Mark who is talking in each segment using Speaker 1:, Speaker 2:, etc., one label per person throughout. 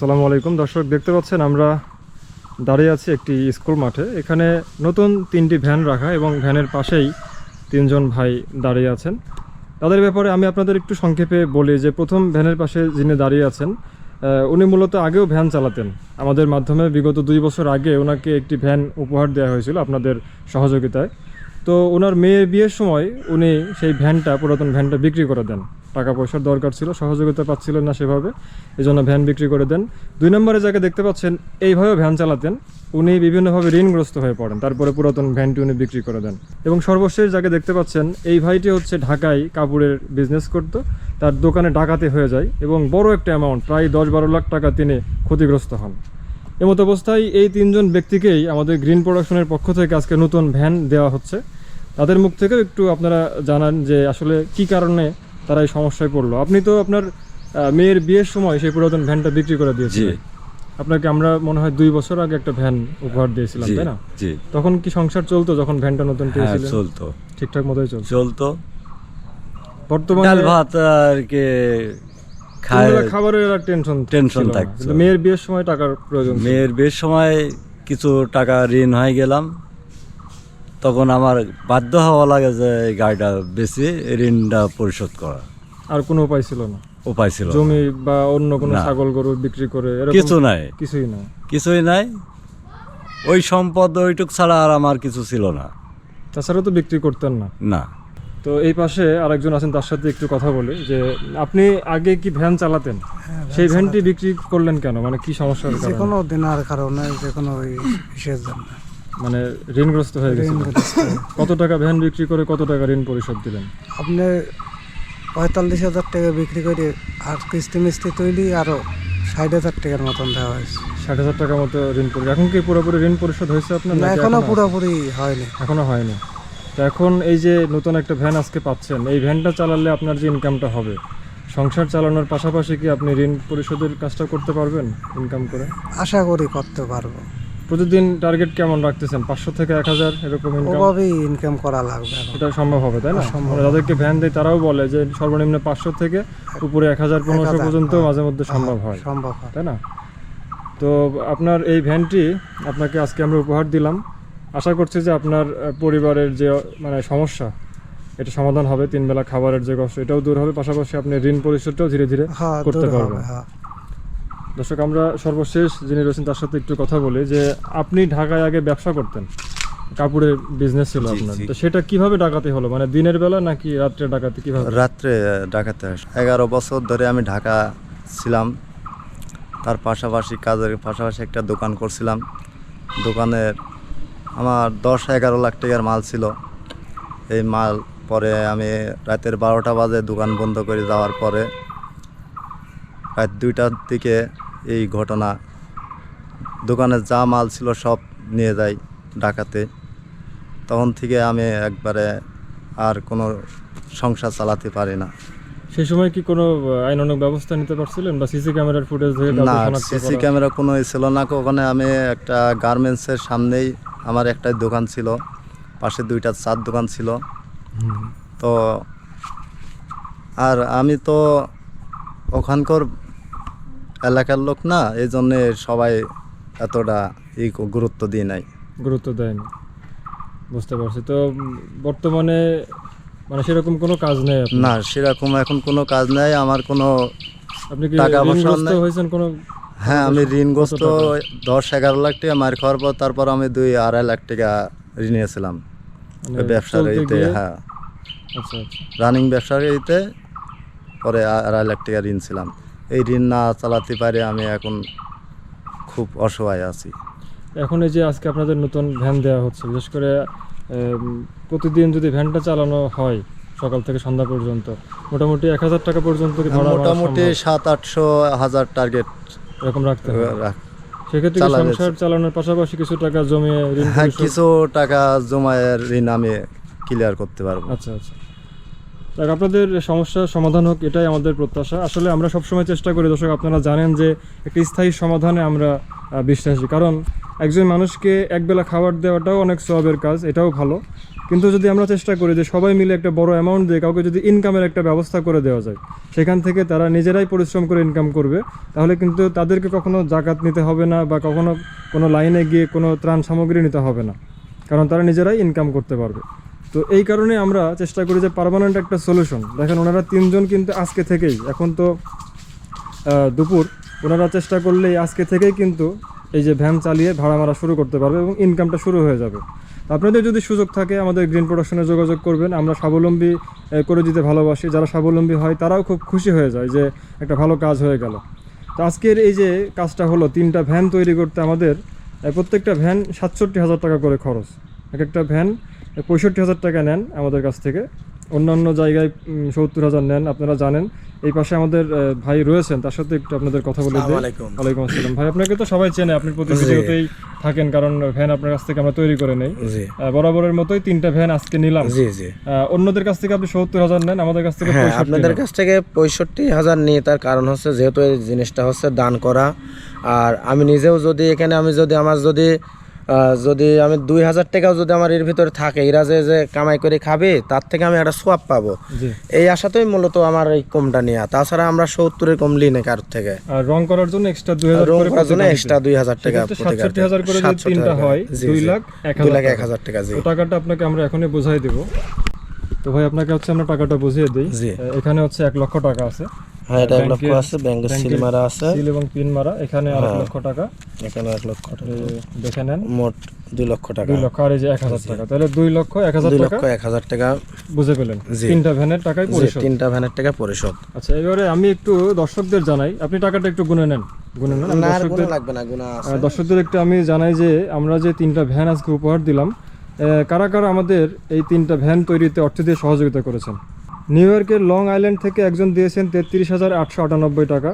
Speaker 1: আসসালামু আলাইকুম। দর্শক, দেখতে পাচ্ছেন, আমরা দাঁড়িয়ে আছি একটি স্কুল মাঠে। এখানে নতুন তিনটি ভ্যান রাখা এবং ভ্যানের পাশেই তিনজন ভাই দাঁড়িয়ে আছেন। তাদের ব্যাপারে আমি আপনাদের একটু সংক্ষেপে বলি যে, প্রথম ভ্যানের পাশে যিনি দাঁড়িয়ে আছেন উনি মূলত আগেও ভ্যান চালাতেন। আমাদের মাধ্যমে বিগত দুই বছর আগে ওনাকে একটি ভ্যান উপহার দেওয়া হয়েছিল আপনাদের সহযোগিতায়। তো ওনার মেয়ের বিয়ের সময় উনি সেই ভ্যানটা, পুরাতন ভ্যানটা বিক্রি করে দেন। টাকা পয়সার দরকার ছিল, সহযোগিতা পাচ্ছিলেন না সেভাবে এই জন্য ভ্যান বিক্রি করে দেন। দুই নম্বরে যাকে দেখতে পাচ্ছেন এইভাবে ভ্যান চালাতেন। উনি বিভিন্নভাবে ঋণগ্রস্ত হয়ে পড়েন, তারপরে পুরাতন ভ্যানটি উনি বিক্রি করে দেন। এবং সর্বশেষ যাকে দেখতে পাচ্ছেন, এই ভাইটি হচ্ছে ঢাকায় কাপড়ের বিজনেস করত। তার দোকানে ডাকাতি হয়ে যায় এবং বড় একটা অ্যামাউন্ট প্রায় দশ বারো লাখ টাকা তিনি ক্ষতিগ্রস্ত হন। এমত অবস্থায় এই তিনজন ব্যক্তিকেই আমাদের গ্রিন প্রোডাকশনের পক্ষ থেকে আজকে নতুন ভ্যান দেওয়া হচ্ছে। তাদের মুখ থেকেও একটু আপনারা জানান যে আসলে কি কারণে তারা এই সমস্যায় পড়ল। আপনি তো আপনার মেয়ের বিয়ের সময় সেই পুরাতন ভ্যানটা বিক্রি করে
Speaker 2: জি।
Speaker 1: দিয়েছিলেন আপনাকে আমরা মনে হয় দুই বছর আগে একটা ভ্যান উপহার দিয়েছিলাম তাই না? তখন কি সংসার চলতো যখন ভ্যানটা নতুন
Speaker 2: হ্যাঁ
Speaker 1: পেয়েছিলেন
Speaker 2: চলতো।
Speaker 1: ঠিকঠাক মতোই চলতো।
Speaker 2: চলতো।
Speaker 1: বর্তমানে
Speaker 2: ডাল ভাত আর কি
Speaker 1: খাবারের আর টেনশন
Speaker 2: টেনশন।
Speaker 1: কিন্তু মেয়ের বিয়ের সময় টাকার প্রয়োজন
Speaker 2: মেয়ের বিয়ের সময় কিছু টাকা ঋণ হয়ে গেলাম। তখন আমার বাধ্য হওয়া লাগে যে এই গাড়িটা বেশি ঋণটা পরিশোধ করা।
Speaker 1: আর কোনো উপায় ছিল না?
Speaker 2: উপায় ছিল
Speaker 1: জমি বা অন্য কোনো ছাগল গরু বিক্রি করে
Speaker 2: কিছু নাই।
Speaker 1: কিছুই না
Speaker 2: কিছুই নাই। ওই সম্পদ ওইটুক ছাড়া আর আমার কিছু ছিল না।
Speaker 1: তাছাড়া তো বিক্রি করতেন না।
Speaker 2: না।
Speaker 1: তো এই পাশে আরেকজন আছেন তার সাথে একটু কথা বলি যে আপনি আগে কি ভ্যান চালাতেন? সেই ভ্যানটি বিক্রি করলেন কেন? মানে কি সমস্যার
Speaker 3: যে
Speaker 1: কারণে?
Speaker 3: কোনো দিনার কারণে যে কোনো ওই ইসের জন্য।
Speaker 1: মানে ঋণগ্রস্ত হয়ে গেছিল। কত টাকা ভ্যান বিক্রি করে কত টাকা ঋণ পরিশোধ দিলেন?
Speaker 3: আপনি পঁয়তাল্লিশ হাজার টাকা বিক্রি করে আর কিস্তি মিস্তি তৈরি আরও ষাট হাজার টাকার মতন দেওয়া হয়েছে।
Speaker 1: ষাট হাজার টাকার মতো ঋণ পরিশোধ এখন কি পুরোপুরি ঋণ পরিশোধ হয়েছে আপনার
Speaker 3: না
Speaker 1: নাকি
Speaker 3: এখনও
Speaker 1: এখনো-
Speaker 3: পুরোপুরি হয়নি।
Speaker 1: এখনও হয়নি। তো এখন এই যে নতুন একটা ভ্যান আজকে পাচ্ছেন এই ভ্যানটা চালালে আপনার যে ইনকামটা হবে সংসার চালানোর পাশাপাশি কি আপনি ঋণ পরিশোধের কাজটা করতে পারবেন ইনকাম করে?
Speaker 3: আশা করি করতে পারব।
Speaker 1: প্রতিদিন টার্গেট কেমন রাখতেছেন? পাঁচশো থেকে এক হাজার এরকম ইনকাম
Speaker 3: ওভাবেই ইনকাম করা লাগবে
Speaker 1: এটা সম্ভব হবে তাই না? মানে যাদেরকে ভ্যান দেয় তারাও বলে যে সর্বনিম্ন পাঁচশো থেকে উপরে এক হাজার পনেরোশো পর্যন্ত
Speaker 3: হ্যাঁ।
Speaker 1: মাঝে মধ্যে সম্ভব হয়
Speaker 3: সম্ভব হয়।
Speaker 1: তাই না? তো আপনার এই ভ্যানটি আপনাকে আজকে আমরা উপহার দিলাম। আশা করছি যে আপনার পরিবারের যে মানে সমস্যা এটা সমাধান হবে। তিন বেলা খাবারের যে কষ্ট এটাও দূর হবে। পাশাপাশি আপনি ঋণ পরিশোধটাও ধীরে ধীরে
Speaker 3: হ্যাঁ
Speaker 1: করতে পারবেন। দর্শক আমরা সর্বশেষ যিনি রয়েছেন তার সাথে একটু কথা বলি যে আপনি ঢাকায় আগে ব্যবসা করতেন? কাপড়ের বিজনেস ছিল আপনার। তো সেটা কীভাবে ডাকাতি হলো? মানে দিনের বেলা নাকি রাত্রে ডাকাতি কীভাবে?
Speaker 4: রাত্রে ডাকাতে এগারো বছর ধরে আমি ঢাকা ছিলাম। তার পাশাপাশি কাজের পাশাপাশি একটা দোকান করছিলাম। দোকানের আমার দশ এগারো লাখ টাকার মাল ছিল। এই মাল পরে আমি রাতের বারোটা বাজে দোকান বন্ধ করে যাওয়ার পরে রাত দুইটার দিকে এই ঘটনা। দোকানে যা মাল ছিল সব নিয়ে যাই ডাকাতে তখন থেকে আমি একবারে আর কোনো সংসার চালাতে পারি না।
Speaker 1: সেই সময় কি কোনো আহ, আইনানুগ ব্যবস্থা নিতে পারছিলেন? বা সিসি ক্যামেরার ফুটেজ
Speaker 4: না সিসি ক্যামেরা কোনো ছিল না। ওখানে আমি একটা গার্মেন্টসের সামনেই আমার একটা দোকান ছিল। পাশে দুইটা চার দোকান ছিল। তো আর আমি তো ওখানকার এলাকার লোক না এই জন্যে সবাই এতটা ই গুরুত্ব দিয়ে নাই।
Speaker 1: গুরুত্ব দেয়নি বুঝতে পারছি। তো বর্তমানে মানে সেরকম কোনো কাজ নেই
Speaker 4: না সেরকম এখন কোনো কাজ নাই আমার কোনো
Speaker 1: আপনি কি
Speaker 4: টাকা পয়সা
Speaker 1: ঋণগ্রস্ত হয়েছেন কোনো?
Speaker 4: হ্যাঁ আমি ঋণগ্রস্ত দশ এগারো লাখ টাকা মার খাওয়ার পর তারপর আমি দুই আড়াই লাখ টাকা ঋণ নিয়েছিলাম।
Speaker 1: মানে
Speaker 4: ব্যবসার ইতে হ্যাঁ।
Speaker 1: আচ্ছা আচ্ছা।
Speaker 4: রানিং ব্যবসার ইতে পরে আড়াই লাখ টাকা ঋণ ছিলাম। এই ঋণ না চালাতে পারে আমি এখন খুব অসহায় আছি।
Speaker 1: এখন এই যে আজকে আপনাদের নতুন ভ্যান দেওয়া হচ্ছে বিশেষ করে প্রতিদিন যদি ভ্যানটা চালানো হয় সকাল থেকে সন্ধ্যা পর্যন্ত মোটামুটি এক হাজার টাকা পর্যন্ত
Speaker 4: মোটামুটি সাত আটশো হাজার টার্গেট
Speaker 1: এরকম রাখতে হবে। সেক্ষেত্রে সংসার চালানোর পাশাপাশি কিছু টাকা জমিয়ে
Speaker 4: হ্যাঁ কিছু টাকা জমায়ের ঋণ আমি ক্লিয়ার করতে পারব।
Speaker 1: আচ্ছা আচ্ছা। দেখ, আপনাদের সমস্যার সমাধান হোক, এটাই আমাদের প্রত্যাশা। আসলে আমরা সবসময় চেষ্টা করি, দর্শক, আপনারা জানেন যে একটি স্থায়ী সমাধানে আমরা বিশ্বাসী। কারণ একজন মানুষকে একবেলা খাবার দেওয়াটাও অনেক সবের কাজ, এটাও ভালো। কিন্তু যদি আমরা চেষ্টা করি যে সবাই মিলে একটা বড় অ্যামাউন্ট দিয়ে কাউকে যদি ইনকামের একটা ব্যবস্থা করে দেওয়া যায়, সেখান থেকে তারা নিজেরাই পরিশ্রম করে ইনকাম করবে, তাহলে কিন্তু তাদেরকে কখনো জাকাত নিতে হবে না বা কখনো কোনো লাইনে গিয়ে কোনো ত্রাণ সামগ্রী নিতে হবে না। কারণ তারা নিজেরাই ইনকাম করতে পারবে। তো এই কারণে আমরা চেষ্টা করি যে পার্মানেন্ট একটা সলিউশন দেখেন, ওনারা তিনজন কিন্তু আজকে থেকেই, এখন তো দুপুর। ওনারা চেষ্টা করলেই আজকে থেকেই কিন্তু এই যে ভ্যান চালিয়ে ভাড়া মারা শুরু করতে পারবে এবং ইনকামটা শুরু হয়ে যাবে। আপনাদের যদি সুযোগ থাকে, আমাদের গ্রিন প্রোডাকশনে যোগাযোগ করবেন। আমরা স্বাবলম্বী করে দিতে ভালোবাসি। যারা স্বাবলম্বী হয়, তারাও খুব খুশি হয়ে যায় যে একটা ভালো কাজ হয়ে গেল। তো আজকের এই যে কাজটা হলো, তিনটা ভ্যান তৈরি করতে আমাদের প্রত্যেকটা ভ্যান সাতষট্টি হাজার টাকা করে খরচ। এক একটা ভ্যান পঁয়ষট্টি হাজার টাকা নেন আমাদের কাছ থেকে। অন্যান্য জায়গায় সত্তর হাজার নেন আপনারা জানেন। এই পাশে আমাদের ভাই রয়েছেন তার সাথে একটু আপনাদের কথা বলে দিই। ওয়ালাইকুম আসসালাম। ভাই আপনাকে তো সবাই চেনে আপনি প্রতি ভিডিওতেই থাকেন কারণ ভ্যান আপনার কাছ থেকে আমরা তৈরি করে নেই। বরাবরের মতোই তিনটা ভ্যান আজকে নিলাম।
Speaker 5: জি জি।
Speaker 1: অন্যদের কাছ থেকে আপনি সত্তর হাজার নেন আমাদের কাছ থেকে
Speaker 5: হ্যাঁ
Speaker 1: 65
Speaker 5: আপনাদের কাছ থেকে পঁয়ষট্টি হাজার নিয়ে তার কারণ হচ্ছে যেহেতু এই জিনিসটা হচ্ছে দান করা। আর আমি নিজেও যদি এখানে আমি যদি আমার যদি যদি আমি দুই হাজার টাকাও যদি আমার এর ভিতরে থাকে এরা যে যে কামাই করে খাবে তার থেকে আমি একটা সোয়াব পাবো। এই আশাতেই মূলত আমার এই কমটা নেওয়া তাছাড়া আমরা সত্তরের কম লিই না কারোর থেকে।
Speaker 1: আর রং করার জন্য এক্সট্রা দুই হাজার
Speaker 5: রং করার জন্য এক্সট্রা দুই হাজার টাকা গাড়িতে।
Speaker 1: 67,000 করে যদি তিনটা হয়, দুই লাখ
Speaker 5: দুই
Speaker 1: হাজার
Speaker 5: লাখ এক হাজার টাকা জি।
Speaker 1: টাকাটা আপনাকে আমরা এখনই বুঝাই দেব। তো ভাই আপনাকে হচ্ছে আমরা টাকাটা বুঝিয়ে দিই। এখানে হচ্ছে এক লক্ষ টাকা আছে।
Speaker 5: হ্যাঁ এটা এক লক্ষ আছে ব্যাংকের সিল মারা আছে।
Speaker 1: সিল এবং পিন মারা এখানে আর এক। লক্ষ টাকা।
Speaker 5: এখানে এক লক্ষ টাকা।
Speaker 1: দেখে নেন।
Speaker 5: মোট দুই লক্ষ টাকা।
Speaker 1: দুই লক্ষ আর এই যে এক হাজার টাকা। তাহলে দুই লক্ষ এক হাজার
Speaker 5: দুই লক্ষ এক হাজার টাকা।
Speaker 1: বুঝে পেলেন। তিনটা ভ্যানের টাকায় পরিশোধ।
Speaker 5: তিনটা ভ্যানের টাকা পরিশোধ।
Speaker 1: আচ্ছা এবারে আমি একটু দর্শকদের জানাই। আপনি টাকাটা একটু গুনে নেন। গুনে নেন। দর্শকদের
Speaker 5: লাগবে না গুণা
Speaker 1: দর্শকদের একটু আমি জানাই যে আমরা যে তিনটা ভ্যান আজকে উপহার দিলাম কারা কারা আমাদের এই তিনটা ভ্যান তৈরিতে অর্থ দিয়ে সহযোগিতা করেছেন? নিউ ইয়র্কের লং আইল্যান্ড থেকে একজন দিয়েছেন তেত্রিশ হাজার আটশো আটানব্বই টাকা।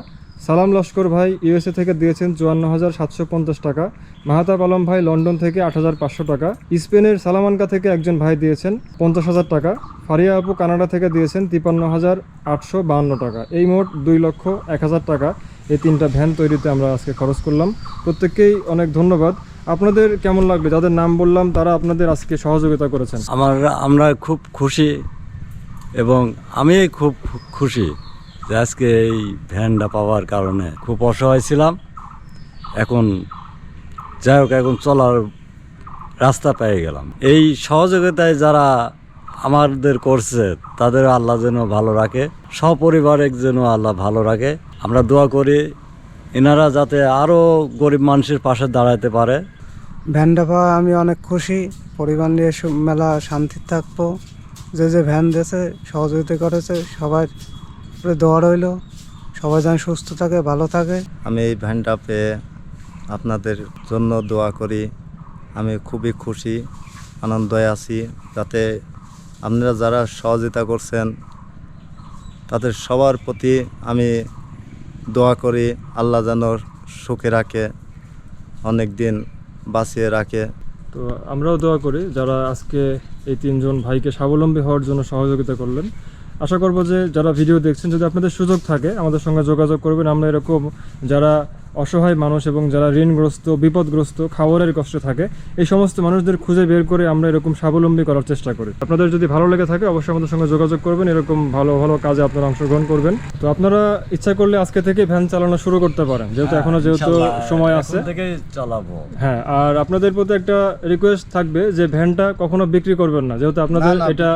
Speaker 1: সালাম লস্কর ভাই, ইউএসএ থেকে দিয়েছেন চুয়ান্ন হাজার সাতশো পঞ্চাশ টাকা। মাহাতাব আলম ভাই, লন্ডন থেকে আট হাজার পাঁচশো টাকা। স্পেনের সালামানকা থেকে একজন ভাই দিয়েছেন পঞ্চাশ হাজার টাকা। ফারিয়া আপু, কানাডা থেকে দিয়েছেন তিপান্ন হাজার আটশো বাহান্ন টাকা। এই মোট দুই লক্ষ এক হাজার টাকা এই তিনটা ভ্যান তৈরিতে আমরা আজকে খরচ করলাম। প্রত্যেককেই অনেক ধন্যবাদ। আপনাদের কেমন লাগবে যাদের নাম বললাম, তারা আপনাদের আজকে সহযোগিতা করেছেন।
Speaker 2: আমার, আমরা খুব খুশি এবং আমি খুব খুশি যে আজকে এই ভ্যানটা পাওয়ার কারণে খুব অসহায় ছিলাম। এখন যাই হোক, এখন চলার রাস্তা পেয়ে গেলাম। এই সহযোগিতায় যারা আমাদের করছে, তাদের আল্লাহ যেন ভালো রাখে, সপরিবারের যেন আল্লাহ ভালো রাখে। আমরা দোয়া করি, এনারা যাতে আরও গরিব মানুষের পাশে দাঁড়াতে পারে।
Speaker 3: ভ্যানটা পাওয়া আমি অনেক খুশি। পরিবার নিয়ে মেলা শান্তি থাকব। যে যে ভ্যান দিয়েছে, সহযোগিতা করেছে, সবার দোয়া রইল। সবাই যেন সুস্থ থাকে, ভালো থাকে।
Speaker 4: আমি এই ভ্যানটা পেয়ে আপনাদের জন্য দোয়া করি। আমি খুবই খুশি আনন্দে আছি, যাতে আপনারা যারা সহযোগিতা করছেন, তাদের সবার প্রতি আমি দোয়া করি। আল্লাহ যেন সুখে রাখে অনেক দিন বাঁচিয়ে রাখে।
Speaker 1: তো আমরাও দোয়া করি যারা আজকে এই তিনজন ভাইকে স্বাবলম্বী হওয়ার জন্য সহযোগিতা করলেন। আশা করব যে যারা ভিডিও দেখছেন, যদি আপনাদের সুযোগ থাকে, আমাদের সঙ্গে যোগাযোগ করবেন। আমরা এরকম যারা অসহায় মানুষ এবং যারা ঋণগ্রস্ত বিপদগ্রস্ত খাবারের কষ্টে থাকে এই সমস্ত মানুষদের খুঁজে বের করে আমরা এরকম স্বাবলম্বী করার চেষ্টা করি। আপনাদের যদি ভালো লেগে থাকে অবশ্যই আমাদের সঙ্গে যোগাযোগ করবেন এরকম ভালো ভালো কাজে আপনারা অংশগ্রহণ করবেন। তো আপনারা ইচ্ছা করলে আজকে থেকে ভ্যান চালানো শুরু করতে পারেন যেহেতু এখনও যেহেতু সময় আছে।
Speaker 2: চালাবো।
Speaker 1: হ্যাঁ আর আপনাদের প্রতি একটা রিকোয়েস্ট থাকবে যে ভ্যানটা কখনো বিক্রি করবেন না যেহেতু আপনাদের এটা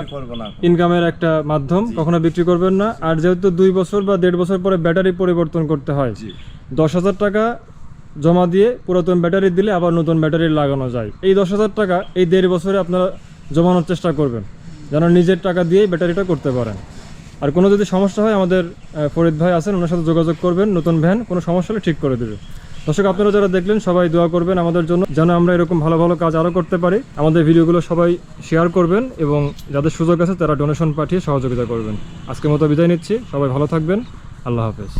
Speaker 1: ইনকামের একটা মাধ্যম কখনো বিক্রি করবেন না। আর যেহেতু দুই বছর বা দেড় বছর পরে ব্যাটারি পরিবর্তন করতে হয় দশ হাজার টাকা জমা দিয়ে পুরাতন ব্যাটারি দিলে আবার নতুন ব্যাটারি লাগানো যায়। এই দশ হাজার টাকা এই দেড় বছরে আপনারা জমানোর চেষ্টা করবেন, যেন নিজের টাকা দিয়েই ব্যাটারিটা করতে পারেন। আর কোনো যদি সমস্যা হয়, আমাদের ফরিদ ভাই আছেন, ওনার সাথে যোগাযোগ করবেন, নতুন ভ্যান, কোনো সমস্যা হলে ঠিক করে দেবে। দর্শক, আপনারা যারা দেখলেন, সবাই দোয়া করবেন আমাদের জন্য, যেন আমরা এরকম ভালো ভালো কাজ আরও করতে পারি। আমাদের ভিডিওগুলো সবাই শেয়ার করবেন এবং যাদের সুযোগ আছে, তারা ডোনেশন পাঠিয়ে সহযোগিতা করবেন। আজকের মতো বিদায় নিচ্ছি, সবাই ভালো থাকবেন, আল্লাহ হাফেজ।